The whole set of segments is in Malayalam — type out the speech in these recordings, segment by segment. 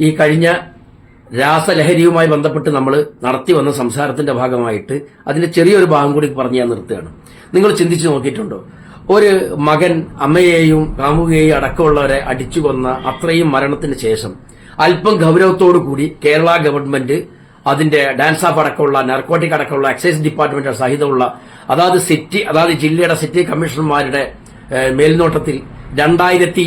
ഈ കഴിഞ്ഞ രാസലഹരിയുമായി ബന്ധപ്പെട്ട് നമ്മൾ നടത്തി വന്ന സംസാരത്തിന്റെ ഭാഗമായിട്ട് അതിന്റെ ചെറിയൊരു ഭാഗം കൂടി പറഞ്ഞു ഞാൻ നിർത്തുകയാണ്. നിങ്ങൾ ചിന്തിച്ചു നോക്കിയിട്ടുണ്ടോ? ഒരു മകൻ അമ്മയെയും കാമുകയെയും അടക്കമുള്ളവരെ അടിച്ചു കൊന്ന അത്രയും മരണത്തിന് ശേഷം അല്പം ഗൗരവത്തോടു കൂടി കേരള ഗവൺമെന്റ് അതിന്റെ ഡാൻസ് ഓഫ് അടക്കമുള്ള നാർക്കോട്ടിക് അടക്കമുള്ള എക്സൈസ് ഡിപ്പാർട്ട്മെന്റ് സഹിതമുള്ള അതാത് സിറ്റി അതാത് ജില്ലയുടെ സിറ്റി കമ്മീഷണർമാരുടെ മേൽനോട്ടത്തിൽ രണ്ടായിരത്തി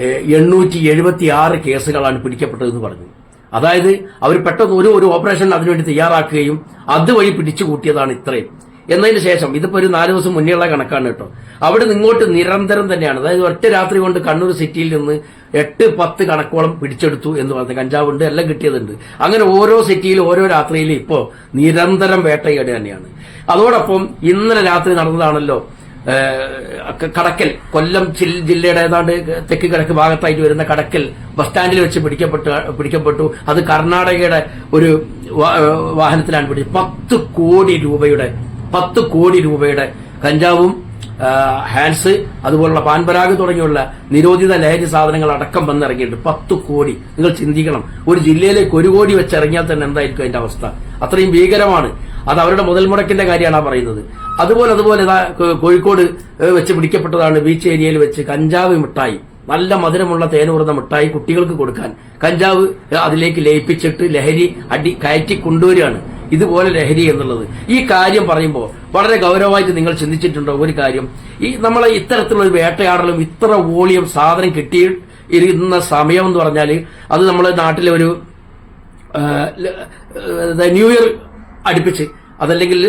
എണ്ണൂറ്റി എഴുപത്തി ആറ് കേസുകളാണ് പിടിക്കപ്പെട്ടതെന്ന് പറഞ്ഞു. അതായത് അവർ പെട്ടെന്ന് ഒരു ഒരു ഓപ്പറേഷൻ അതിനുവേണ്ടി തയ്യാറാക്കുകയും അതുവഴി പിടിച്ചു കൂട്ടിയതാണ് ഇത്രയും. എന്നതിന് ശേഷം ഇതിപ്പോ ഒരു നാല് ദിവസം മുന്നേയുള്ള കണക്കാണ് കേട്ടോ. അവിടെ ഇങ്ങോട്ട് നിരന്തരം തന്നെയാണ്. അതായത് ഒറ്റ രാത്രി കൊണ്ട് കണ്ണൂർ സിറ്റിയിൽ നിന്ന് എട്ട് പത്ത് കണക്കോളം പിടിച്ചെടുത്തു എന്ന് പറഞ്ഞത്. കഞ്ചാവുണ്ട് എല്ലാം കിട്ടിയതുണ്ട്. അങ്ങനെ ഓരോ സിറ്റിയിലും ഓരോ രാത്രിയിലും ഇപ്പോ നിരന്തരം വേട്ടയുടെ തന്നെയാണ്. അതോടൊപ്പം ഇന്നലെ രാത്രി നടന്നതാണല്ലോ കടക്കൽ. കൊല്ലം ജില്ല- ജില്ലയുടെ ഏതാണ്ട് തെക്ക് കിഴക്ക് ഭാഗത്തായിട്ട് വരുന്ന കടക്കൽ ബസ് സ്റ്റാൻഡിൽ വെച്ച് പിടിക്കപ്പെട്ടു പിടിക്കപ്പെട്ടു. അത് കർണാടകയുടെ ഒരു വാഹനത്തിലാണ് പിടിച്ചത്. പത്ത് കോടി രൂപയുടെ പത്ത് കോടി രൂപയുടെ കഞ്ചാവും ഹാൻസ് അതുപോലുള്ള പാൻപരാഗ് തുടങ്ങിയുള്ള നിരോധിത ലഹരി സാധനങ്ങൾ അടക്കം വന്നിറങ്ങിയിട്ടുണ്ട്. പത്ത് കോടി. നിങ്ങൾ ചിന്തിക്കണം. ഒരു ജില്ലയിലേക്ക് ഒരു കോടി വെച്ച് ഇറങ്ങിയാൽ തന്നെ എന്തായിരിക്കും അതിന്റെ അവസ്ഥ? അത്രയും ഭീകരമാണ്. അത് അവരുടെ മുതൽ മുടക്കിന്റെ കാര്യമാണ് പറയുന്നത്. അതുപോലെ അതുപോലെ കോഴിക്കോട് വെച്ച് പിടിക്കപ്പെട്ടതാണ് ബീച്ച് ഏരിയയിൽ വെച്ച് കഞ്ചാവ് മിഠായി. നല്ല മധുരമുള്ള തേനൂർന്ന മിഠായി കുട്ടികൾക്ക് കൊടുക്കാൻ. കഞ്ചാവ് അതിലേക്ക് ലയിപ്പിച്ചിട്ട് ലഹരി അടി കയറ്റി കൊണ്ടുവരികയാണ്. ഇതുപോലെ ലഹരി എന്നുള്ളത്. ഈ കാര്യം പറയുമ്പോൾ വളരെ ഗൗരവമായിട്ട് നിങ്ങൾ ചിന്തിച്ചിട്ടുണ്ടോ ഒരു കാര്യം? ഈ നമ്മളെ ഇത്തരത്തിലുള്ള ഒരു വേട്ടയാടലും ഇത്ര വോളിയം സാധനം കിട്ടി ഇരുന്ന സമയം എന്ന് പറഞ്ഞാൽ അത് നമ്മളെ നാട്ടിലെ ഒരു ന്യൂ ഇയർ അടുപ്പിച്ച്. അതല്ലെങ്കിൽ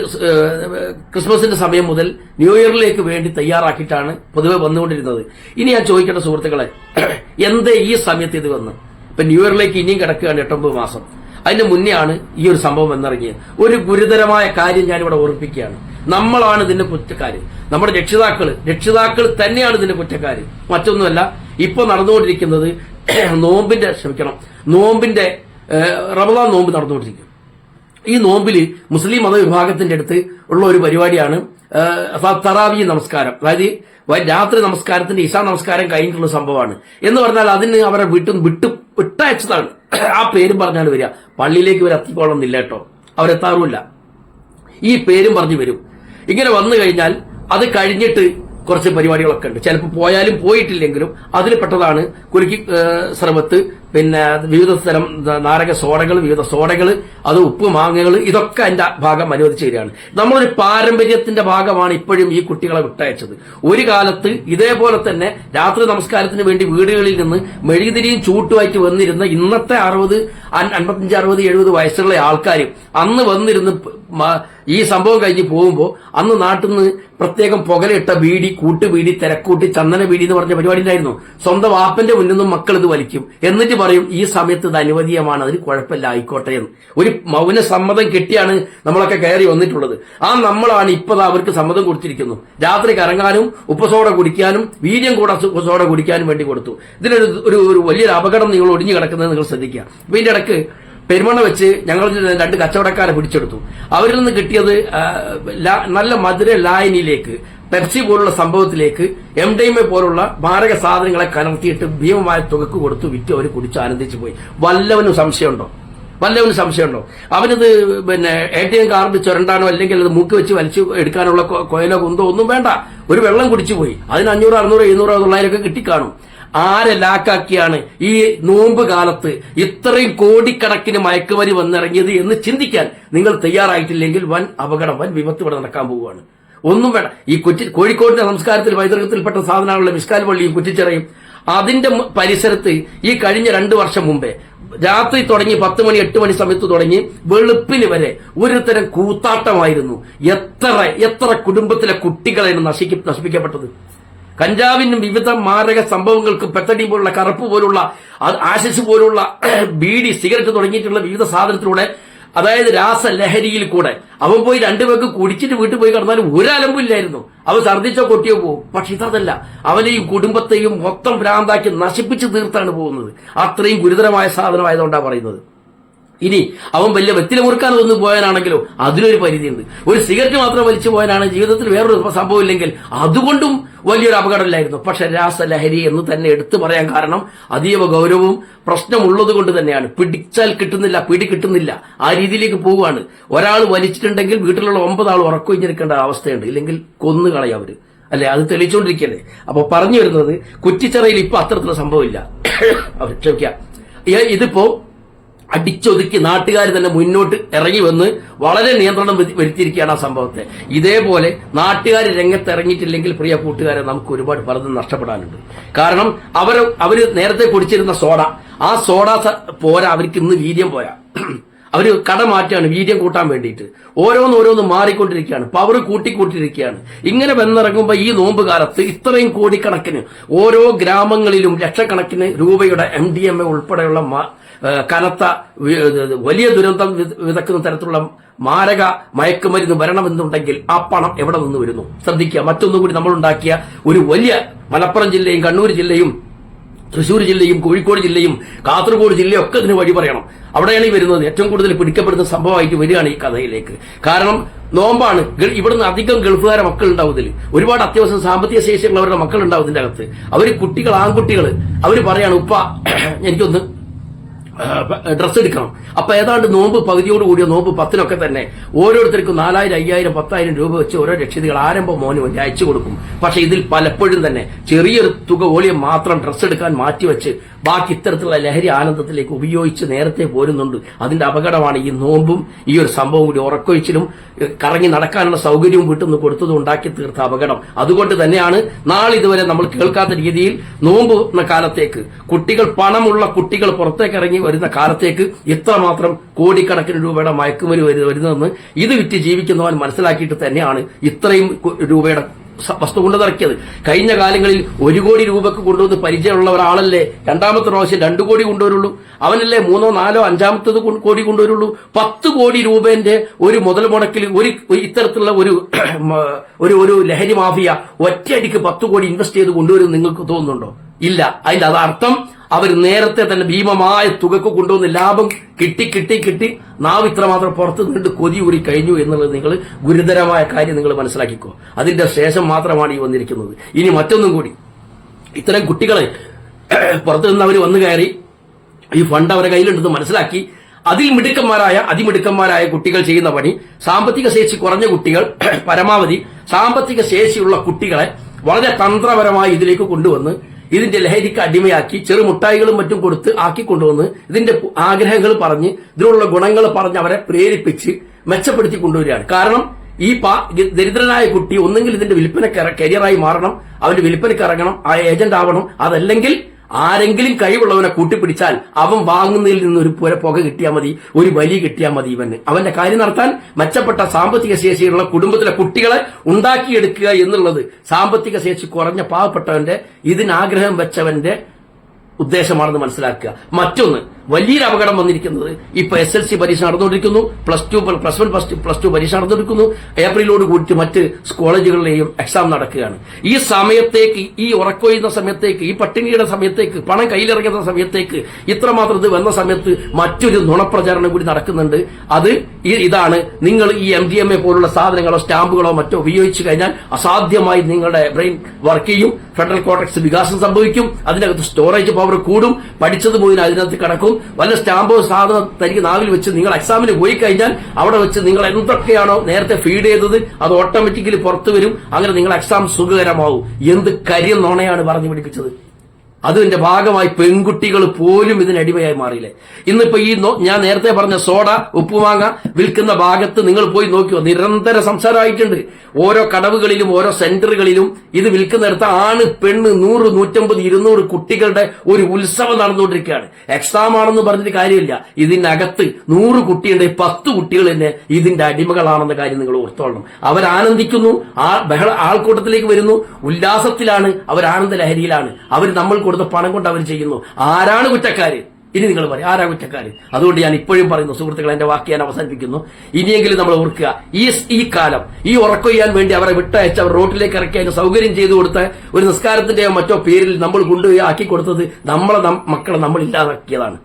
ക്രിസ്മസിന്റെ സമയം മുതൽ ന്യൂ ഇയറിലേക്ക് വേണ്ടി തയ്യാറാക്കിയിട്ടാണ് പൊതുവെ വന്നുകൊണ്ടിരുന്നത്. ഇനി ഞാൻ ചോദിക്കേണ്ട സുഹൃത്തുക്കളെ എന്തേ ഈ സമയത്ത് ഇത് വന്ന്? ഇപ്പൊ ന്യൂ ഇയറിലേക്ക് ഇനിയും കിടക്കുകയാണ് എട്ടൊമ്പത് മാസം. അതിന് മുന്നെയാണ് ഈ ഒരു സംഭവം വന്നിറങ്ങിയത്. ഒരു ഗുരുതരമായ കാര്യം ഞാനിവിടെ ഓർപ്പിക്കുകയാണ് നമ്മളാണ് ഇതിന്റെ കുറ്റക്കാര്. നമ്മുടെ രക്ഷിതാക്കൾ രക്ഷിതാക്കൾ തന്നെയാണ് ഇതിന്റെ കുറ്റക്കാര്. മറ്റൊന്നുമല്ല ഇപ്പൊ നടന്നുകൊണ്ടിരിക്കുന്നത് നോമ്പിന്റെ ക്ഷമിക്കണം നോമ്പിന്റെ റമദാൻ നോമ്പ് നടന്നുകൊണ്ടിരിക്കും. ഈ നോമ്പിൽ മുസ്ലിം മതവിഭാഗത്തിന്റെ അടുത്ത് ഉള്ള ഒരു പരിപാടിയാണ് തറാവി നമസ്കാരം. അതായത് രാത്രി നമസ്കാരത്തിന്റെ ഇഷാ നമസ്കാരം കഴിഞ്ഞിട്ടുള്ള സംഭവമാണ്. എന്ന് പറഞ്ഞാൽ അതിന് അവരെ വീട്ടിൽ വിട്ടു വിട്ടയച്ചതാണ്. ആ പേരും പറഞ്ഞാണ് വരിക. പള്ളിയിലേക്ക് ഇവർ എത്തിക്കോളന്നില്ല കേട്ടോ. അവരെത്താറുമില്ല. ഈ പേരും പറഞ്ഞു വരും. ഇങ്ങനെ വന്നു കഴിഞ്ഞാൽ അത് കഴിഞ്ഞിട്ട് കുറച്ച് പരിപാടികളൊക്കെ ഉണ്ട്. ചിലപ്പോൾ പോയാലും പോയിട്ടില്ലെങ്കിലും അതിൽ പെട്ടതാണ് കുലുക്കി സർബത്ത് പിന്നെ വിവിധ തരം നാരക സോഡകൾ വിവിധ സോഡകൾ അത് ഉപ്പ് മാങ്ങകൾ ഇതൊക്കെ അതിന്റെ ഭാഗം അനുവദിച്ചു തരികയാണ്. നമ്മളൊരു പാരമ്പര്യത്തിന്റെ ഭാഗമാണ് ഇപ്പോഴും ഈ കുട്ടികളെ വിട്ടയച്ചത്. ഒരു കാലത്ത് ഇതേപോലെ തന്നെ രാത്രി നമസ്കാരത്തിന് വേണ്ടി വീടുകളിൽ നിന്ന് മെഴുകുതിരിയും ചൂട്ടുമായിട്ട് വന്നിരുന്ന ഇന്നത്തെ അറുപത് അൻപത്തഞ്ച് അറുപത് എഴുപത് വയസ്സുള്ള ആൾക്കാർ അന്ന് വന്നിരുന്ന് ഈ സംഭവം കഴിഞ്ഞ് പോകുമ്പോൾ അന്ന് നാട്ടിൽ നിന്ന് പ്രത്യേകം പുകലിട്ട ബീഡി കൂട്ടുബീഡി തിരക്കൂട്ടി ചന്ദന ബീഡി എന്ന് പറഞ്ഞ പരിപാടി ഉണ്ടായിരുന്നു. സ്വന്തം വാപ്പന്റെ മുന്നിൽ നിന്നും മക്കൾ ഇത് വലിക്കും. എന്നിട്ട് പറയും ഈ സമയത്ത് ഇത് അനുവദീയമാണ് അതിന് കുഴപ്പമില്ല ആയിക്കോട്ടെ എന്ന്. ഒരു മൗന സമ്മതം കിട്ടിയാണ് നമ്മളൊക്കെ കയറി വന്നിട്ടുള്ളത്. ആ നമ്മളാണ് ഇപ്പത് അവർക്ക് സമ്മതം കൊടുത്തിരിക്കുന്നു. രാത്രി കറങ്ങാനും ഉപ്പസോട കുടിക്കാനും വീര്യം കൂടെ ഉപ്പസോട കുടിക്കാനും വേണ്ടി കൊടുത്തു. ഇതിനൊരു ഒരു ഒരു വലിയൊരു അപകടം നിങ്ങൾ ഒടിഞ്ഞു കിടക്കുന്നത് നിങ്ങൾ ശ്രദ്ധിക്കുക. അപ്പൊ ഇതിന്റെ ഇടയ്ക്ക് പെരുമണ വെച്ച് ഞങ്ങൾ രണ്ട് കച്ചവടക്കാരെ പിടിച്ചെടുത്തു. അവരിൽ നിന്ന് കിട്ടിയത് നല്ല മധുര ലായനിയിലേക്ക്. പെപ്സി പോലുള്ള സംഭവത്തിലേക്ക് എം ഡൈമെ പോലുള്ള മാരക സാധനങ്ങളെ കലർത്തിയിട്ട് ഭീമമായ തുകക്ക് കൊടുത്തു വിറ്റ് അവർ കുടിച്ച് ആനന്ദിച്ചു പോയി. വല്ലവനും സംശയമുണ്ടോ? വല്ലവനും സംശയമുണ്ടോ? അവനത് പിന്നെ എ ടി എം കാർഡ് ചുരണ്ടാനോ അല്ലെങ്കിൽ അത് മൂക്ക് വെച്ച് വലിച്ചു എടുക്കാനുള്ള കൊയലോ കുന്തോ ഒന്നും വേണ്ട. ഒരു വെള്ളം കുടിച്ചു പോയി. അതിന് അഞ്ഞൂറ് അറുന്നൂറ് എഴുന്നൂറ് തൊള്ളായിരം ഒക്കെ കിട്ടിക്കാണും. ആരെ ലാക്കാക്കിയാണ് ഈ നോമ്പ് കാലത്ത് ഇത്രയും കോടിക്കണക്കിന് മയക്കുമരി വന്നിറങ്ങിയത് എന്ന് ചിന്തിക്കാൻ നിങ്ങൾ തയ്യാറായിട്ടില്ലെങ്കിൽ വൻ അപകടം വൻ വിപത്ത് ഇവിടെ നടക്കാൻ പോവുകയാണ്. ഒന്നും വേണ്ട. ഈ കുറ്റി കോഴിക്കോടിന്റെ സംസ്കാരത്തിൽ പൈതൃകത്തിൽപ്പെട്ട സാധനങ്ങളുടെ മിസ്കാൽ പള്ളിയും കുറ്റിച്ചിറയും അതിന്റെ പരിസരത്ത് ഈ കഴിഞ്ഞ രണ്ടു വർഷം മുമ്പേ രാത്രി തുടങ്ങി പത്ത് മണി എട്ട് മണി സമയത്ത് തുടങ്ങി വെളുപ്പിന് വരെ ഒരു തരം കൂത്താട്ടമായിരുന്നു. എത്ര എത്ര കുടുംബത്തിലെ കുട്ടികളാണ് നശിക്ക നശിപ്പിക്കപ്പെട്ടത്. കഞ്ചാവിനും വിവിധ മാരക സംഭവങ്ങൾക്ക് പെത്തടി പോലുള്ള കറുപ്പ് പോലുള്ള ആശിസ് പോലുള്ള ബീഡി സിഗരറ്റ് തുടങ്ങിയിട്ടുള്ള വിവിധ സാധനത്തിലൂടെ അതായത് രാസലഹരിയിൽ കൂടെ. അവൻ പോയി രണ്ടുപേർക്ക് കുടിച്ചിട്ട് വീട്ടിൽ പോയി കിടന്നാലും ഒരലമ്പില്ലായിരുന്നു അവൻ ഛർദ്ദിച്ചോ കൊട്ടിയോ പോകും പക്ഷെ ഇതല്ല. അവനെയും കുടുംബത്തെയും മൊത്തം ഭ്രാന്താക്കി നശിപ്പിച്ച് തീർത്താണ് പോകുന്നത്. അത്രയും ഗുരുതരമായ സാധനമായതുകൊണ്ടാണ് പറയുന്നത്. ഇനി അവൻ വലിയ വെത്തില മുറുക്കാൻ ഒന്ന് പോയാനാണെങ്കിലോ അതിനൊരു പരിധിയുണ്ട്. ഒരു സിഗരറ്റ് മാത്രം വലിച്ചു പോയാനാണ് ജീവിതത്തിൽ വേറൊരു സംഭവം ഇല്ലെങ്കിൽ അതുകൊണ്ടും വലിയൊരു അപകടമില്ലായിരുന്നു. പക്ഷെ രാസലഹരി എന്ന് തന്നെ എടുത്തു പറയാൻ കാരണം അതീവ ഗൗരവവും പ്രശ്നമുള്ളത് കൊണ്ട് തന്നെയാണ്. പിടിച്ചാൽ കിട്ടുന്നില്ല പിടി കിട്ടുന്നില്ല. ആ രീതിയിലേക്ക് പോവുകയാണ്. ഒരാൾ വലിച്ചിട്ടുണ്ടെങ്കിൽ വീട്ടിലുള്ള ഒമ്പത് ആൾ ഉറക്കൊഴിഞ്ഞിരിക്കേണ്ട അവസ്ഥയുണ്ട്. ഇല്ലെങ്കിൽ കൊന്നു കളയാം അവർ. അല്ലെ? അത് തെളിയിച്ചുകൊണ്ടിരിക്കല്ലേ അപ്പൊ പറഞ്ഞു വരുന്നത് കുറ്റിച്ചറയിൽ ഇപ്പൊ അത്തരത്തിലുള്ള സംഭവമില്ല. ക്ഷമിക്കാം. ഇതിപ്പോ അടിച്ചൊതുക്കി നാട്ടുകാർ തന്നെ മുന്നോട്ട് ഇറങ്ങി വന്ന് വളരെ നിയന്ത്രണം വരുത്തി- വരുത്തിയിരിക്കുകയാണ് ആ സംഭവത്തെ. ഇതേപോലെ നാട്ടുകാർ രംഗത്ത് ഇറങ്ങിയിട്ടില്ലെങ്കിൽ പ്രിയ കൂട്ടുകാരെ നമുക്ക് ഒരുപാട് പലതും നഷ്ടപ്പെടാനുണ്ട്. കാരണം അവർ അവർ നേരത്തെ കുടിച്ചിരുന്ന സോഡ. ആ സോഡ പോരാ അവർക്ക് ഇന്ന് വീര്യം പോരാ. അവർ കട മാറ്റാണ് വീര്യം കൂട്ടാൻ വേണ്ടിയിട്ട്. ഓരോന്ന് ഓരോന്ന് മാറിക്കൊണ്ടിരിക്കുകയാണ് പവർ കൂട്ടിക്കൂട്ടിയിരിക്കുകയാണ്. ഇങ്ങനെ വന്നിറങ്ങുമ്പോൾ ഈ നോമ്പ് കാലത്ത് ഇത്രയും കോടിക്കണക്കിന് ഓരോ ഗ്രാമങ്ങളിലും ലക്ഷക്കണക്കിന് രൂപയുടെ എം ഡി എം എ ഉൾപ്പെടെയുള്ള കനത്ത വലിയ ദുരന്തം വിത- വിതക്കുന്ന തരത്തിലുള്ള മാരക മയക്കുമരുന്ന് വരണമെന്നുണ്ടെങ്കിൽ ആ പണം എവിടെ നിന്ന് വരുന്നു? ശ്രദ്ധിക്കുക. മറ്റൊന്നും കൂടി നമ്മൾ ഉണ്ടാക്കിയ ഒരു വലിയ മലപ്പുറം ജില്ലയും കണ്ണൂർ ജില്ലയും തൃശൂർ ജില്ലയും കോഴിക്കോട് ജില്ലയും കാസർഗോഡ് ജില്ലയും ഒക്കെ ഇതിന് വഴി പറയണം. അവിടെയാണ് ഈ വരുന്നത്. ഏറ്റവും കൂടുതൽ പിടിക്കപ്പെടുന്ന സംഭവമായിട്ട് വരികയാണ് ഈ കഥയിലേക്ക്. കാരണം നോമ്പാണ്. ഇവിടുന്ന് അധികം ഗൾഫുകാരെ മക്കൾ ഉണ്ടാവുന്നതിൽ ഒരുപാട് അത്യാവശ്യം സാമ്പത്തിക ശേഷിയുള്ളവരുടെ മക്കൾ ഉണ്ടാവും അകത്ത്. അവർ കുട്ടികൾ ആൺകുട്ടികൾ അവർ പറയാണ് ഉപ്പ എനിക്കൊന്ന് ഡ്രസ്സ് എടുക്കണം. അപ്പൊ ഏതാണ്ട് നോമ്പ് പകുതിയോട് കൂടിയ നോമ്പ് പത്തിനൊക്കെ തന്നെ ഓരോരുത്തർക്കും നാലായിരം അയ്യായിരം പത്തായിരം രൂപ വെച്ച് ഓരോ രക്ഷിതികൾ ആരംഭം മോന് വേണ്ടി അയച്ചു കൊടുക്കും. പക്ഷെ ഇതിൽ പലപ്പോഴും തന്നെ ചെറിയൊരു തുക ഓളിയം മാത്രം ഡ്രസ്സ് എടുക്കാൻ മാറ്റിവെച്ച് ബാക്കി ഇത്തരത്തിലുള്ള ലഹരി ആനന്ദത്തിലേക്ക് ഉപയോഗിച്ച് നേരത്തെ പോരുന്നുണ്ട്. അതിന്റെ അപകടമാണ് ഈ നോമ്പും ഈ ഒരു സംഭവം കൂടി ഉറക്കൊഴിച്ചിലും കറങ്ങി നടക്കാനുള്ള സൗകര്യവും വീട്ടിൽ നിന്ന് കൊടുത്തതും ഉണ്ടാക്കി തീർത്ത അപകടം. അതുകൊണ്ട് തന്നെയാണ് നാളെ ഇതുവരെ നമ്മൾ കേൾക്കാത്ത രീതിയിൽ നോമ്പ് കാലത്തേക്ക് കുട്ടികൾ പണമുള്ള കുട്ടികൾ പുറത്തേക്ക് ഇറങ്ങി വരുന്ന കാലത്തേക്ക് ഇത്രമാത്രം കോടിക്കണക്കിന് രൂപയുടെ മയക്കുമരി വരു- വരുന്നതെന്ന് ഇത് വിറ്റ് ജീവിക്കുന്നവൻ മനസ്സിലാക്കിയിട്ട് തന്നെയാണ് ഇത്രയും രൂപയുടെ വസ്തു കൊണ്ടുനിറക്കിയത് കഴിഞ്ഞ കാലങ്ങളിൽ ഒരു കോടി രൂപക്ക് കൊണ്ടുവന്ന് പരിചയമുള്ള ഒരാളല്ലേ രണ്ടാമത്തെ പ്രാവശ്യം രണ്ടു കോടി കൊണ്ടുവരുള്ളൂ. അവനല്ലേ മൂന്നോ നാലോ അഞ്ചാമത്തത് കോടി കൊണ്ടുവരുള്ളൂ. പത്ത് കോടി രൂപന്റെ ഒരു മുതൽ മുടക്കിൽ ഒരു ഇത്തരത്തിലുള്ള ഒരു ഒരു ഒരു ലഹരി മാഫിയ ഒറ്റയടിക്ക് പത്ത് കോടി ഇൻവെസ്റ്റ് ചെയ്ത് കൊണ്ടുവരും നിങ്ങൾക്ക് തോന്നുന്നുണ്ടോ? ഇല്ല. അതിന്റെ അത് അർത്ഥം അവർ നേരത്തെ തന്നെ ഭീമമായ തുകക്ക് കൊണ്ടുവന്ന് ലാഭം കിട്ടി കിട്ടി കിട്ടി. നാവ് ഇത്രമാത്രം പുറത്ത് നിന്ന് കൊതി ഊറി കഴിഞ്ഞു എന്നുള്ളത് നിങ്ങൾ ഗുരുതരമായ കാര്യം നിങ്ങൾ മനസ്സിലാക്കിക്കോ. അതിന്റെ ശേഷം മാത്രമാണ് ഈ വന്നിരിക്കുന്നത്. ഇനി മറ്റൊന്നും കൂടി. ഇത്തരം കുട്ടികളെ പുറത്തു നിന്ന് അവർ വന്നു കയറി ഈ ഫണ്ട് അവരെ കയ്യിലുണ്ടെന്ന് മനസ്സിലാക്കി. അതിൽ മിടുക്കന്മാരായ അതിമിടുക്കന്മാരായ കുട്ടികൾ ചെയ്യുന്ന പണി. സാമ്പത്തിക ശേഷി കുറഞ്ഞ കുട്ടികൾ പരമാവധി സാമ്പത്തിക ശേഷിയുള്ള കുട്ടികളെ വളരെ തന്ത്രപരമായി ഇതിലേക്ക് കൊണ്ടുവന്ന് ഇതിന്റെ ലഹരിക്ക് അടിമയാക്കി ചെറു മുട്ടായികളും മറ്റും കൊടുത്ത് ആക്കി കൊണ്ടുവന്ന് ഇതിന്റെ ആഗ്രഹങ്ങൾ പറഞ്ഞ് ഇതിനുള്ള ഗുണങ്ങൾ പറഞ്ഞ് അവരെ പ്രേരിപ്പിച്ച് മെച്ചപ്പെടുത്തി കൊണ്ടുവരികയാണ്. കാരണം ഈ പാ ദരിദ്രനായ കുട്ടി ഒന്നെങ്കിൽ ഇതിന്റെ വിൽപ്പന കരിയറായി മാറണം അവന്റെ വിൽപ്പനക്ക് ഇറങ്ങണം ആ ഏജന്റ് ആവണം അതല്ലെങ്കിൽ ആരെങ്കിലും കഴിവുള്ളവനെ കൂട്ടിപ്പിടിച്ചാൽ അവൻ വാങ്ങുന്നതിൽ നിന്ന് ഒരു പുര പുക കിട്ടിയാൽ മതി ഒരു വലി കിട്ടിയാൽ മതി ഇവന്. അവന്റെ കാര്യം നടത്താൻ മെച്ചപ്പെട്ട സാമ്പത്തിക ശേഷിയുള്ള കുടുംബത്തിലെ കുട്ടികളെ ഉണ്ടാക്കിയെടുക്കുക എന്നുള്ളത് സാമ്പത്തിക ശേഷി കുറഞ്ഞ പാവപ്പെട്ടവന്റെ ഇതിനാഗ്രഹം വെച്ചവന്റെ ഉദ്ദേശമാണെന്ന് മനസ്സിലാക്കുക. മറ്റൊന്ന് വലിയൊരു അപകടം വന്നിരിക്കുന്നത്. ഇപ്പൊ എസ് എൽ സി പരീക്ഷ നടന്നുകൊണ്ടിരിക്കുന്നു. Plus two plus one plus two plus two പരീക്ഷ നടന്നുകൊണ്ടിരിക്കുന്നു ഏപ്രിലോട് കൂടി മറ്റ് കോളേജുകളിലെയും എക്സാം നടക്കുകയാണ്. ഈ സമയത്തേക്ക് ഈ ഉറക്കൊയ്യുന്ന സമയത്തേക്ക് ഈ പട്ടിണിയുടെ സമയത്തേക്ക് പണം കയ്യിലിറങ്ങുന്ന സമയത്തേക്ക് ഇത്രമാത്രം ഇത് വന്ന സമയത്ത് മറ്റൊരു നുണപ്രചാരണം കൂടി നടക്കുന്നുണ്ട്. അത് ഇതാണ്. നിങ്ങൾ ഈ എം ഡി എം എ പോലുള്ള സാധനങ്ങളോ സ്റ്റാമ്പുകളോ മറ്റോ ഉപയോഗിച്ചു കഴിഞ്ഞാൽ അസാധ്യമായി നിങ്ങളുടെ ബ്രെയിൻ വർക്ക് ചെയ്യും. ഫെഡറൽ കോർട്ടക്സ് വികാസം സംഭവിക്കും. അതിനകത്ത് സ്റ്റോറേജ് പവർ കൂടും. പഠിച്ചത് പോയി അതിനകത്ത് കിടക്കും. വല്ല സ്റ്റാമ്പോ സാധനം തനിക്ക് നാവിൽ വെച്ച് നിങ്ങൾ എക്സാമിന് പോയി കഴിഞ്ഞാൽ അവിടെ വെച്ച് നിങ്ങൾ എന്തൊക്കെയാണോ നേരത്തെ ഫീഡ് ചെയ്തത് അത് ഓട്ടോമാറ്റിക്കലി പുറത്തു വരും. അങ്ങനെ നിങ്ങൾ എക്സാം സുഖകരമാവും. എന്ത് നുണയാണ് പറഞ്ഞു പിടിപ്പിച്ചത്. അതിന്റെ ഭാഗമായി പെൺകുട്ടികൾ പോലും ഇതിനടിമയായി മാറിയില്ലേ? ഇന്നിപ്പോ ഈ ഞാൻ നേരത്തെ പറഞ്ഞ സോഡ ഉപ്പുമാങ്ങ വിൽക്കുന്ന ഭാഗത്ത് നിങ്ങൾ പോയി നോക്കിയോ? നിരന്തര സംസാരമായിട്ടുണ്ട്. ഓരോ കടവുകളിലും ഓരോ സെന്ററുകളിലും ഇത് വിൽക്കുന്നിടത്ത് ആണ് പെണ്ണ് നൂറ് നൂറ്റമ്പത് ഇരുന്നൂറ് കുട്ടികളുടെ ഒരു ഉത്സവം നടന്നുകൊണ്ടിരിക്കുകയാണ്. എക്സാം ആണെന്ന് പറഞ്ഞിട്ട് കാര്യമില്ല. ഇതിനകത്ത് നൂറ് കുട്ടിയുണ്ട് പത്ത് കുട്ടികൾ തന്നെ ഇതിന്റെ അടിമകളാണെന്ന കാര്യം നിങ്ങൾ ഓർത്തോളണം. അവരാനന്ദിക്കുന്നു ആ ആൾക്കൂട്ടത്തിലേക്ക് വരുന്നു. ഉല്ലാസത്തിലാണ് അവർ ആനന്ദ ലഹരിയിലാണ് അവർ നമ്മൾ കൊടുത്ത പണം കൊണ്ട് അവർ ചെയ്യുന്നു. ആരാണ് കുറ്റക്കാര്? ഇനി നിങ്ങൾ പറയും ആരാ കുറ്റക്കാര്? അതുകൊണ്ട് ഞാൻ ഇപ്പോഴും പറയുന്നു സുഹൃത്തുക്കൾ എന്റെ വാക്ക് ഞാൻ അവസാനിപ്പിക്കുന്നു. ഇനിയെങ്കിലും നമ്മൾ ഓർക്കുക ഈ ഈ കാലം ഈ ഉറക്കൊയ്യാൻ വേണ്ടി അവരെ വിട്ടയച്ച് അവർ റോട്ടിലേക്ക് ഇറക്കി അതിന് സൗകര്യം ചെയ്തു കൊടുത്ത ഒരു നിസ്കാരത്തിന്റെയോ മറ്റോ പേരിൽ നമ്മൾ കൊണ്ടുപോയി ആക്കി കൊടുത്തത് നമ്മളെ മക്കളെ നമ്മൾ ഇല്ലാതാക്കിയതാണ്.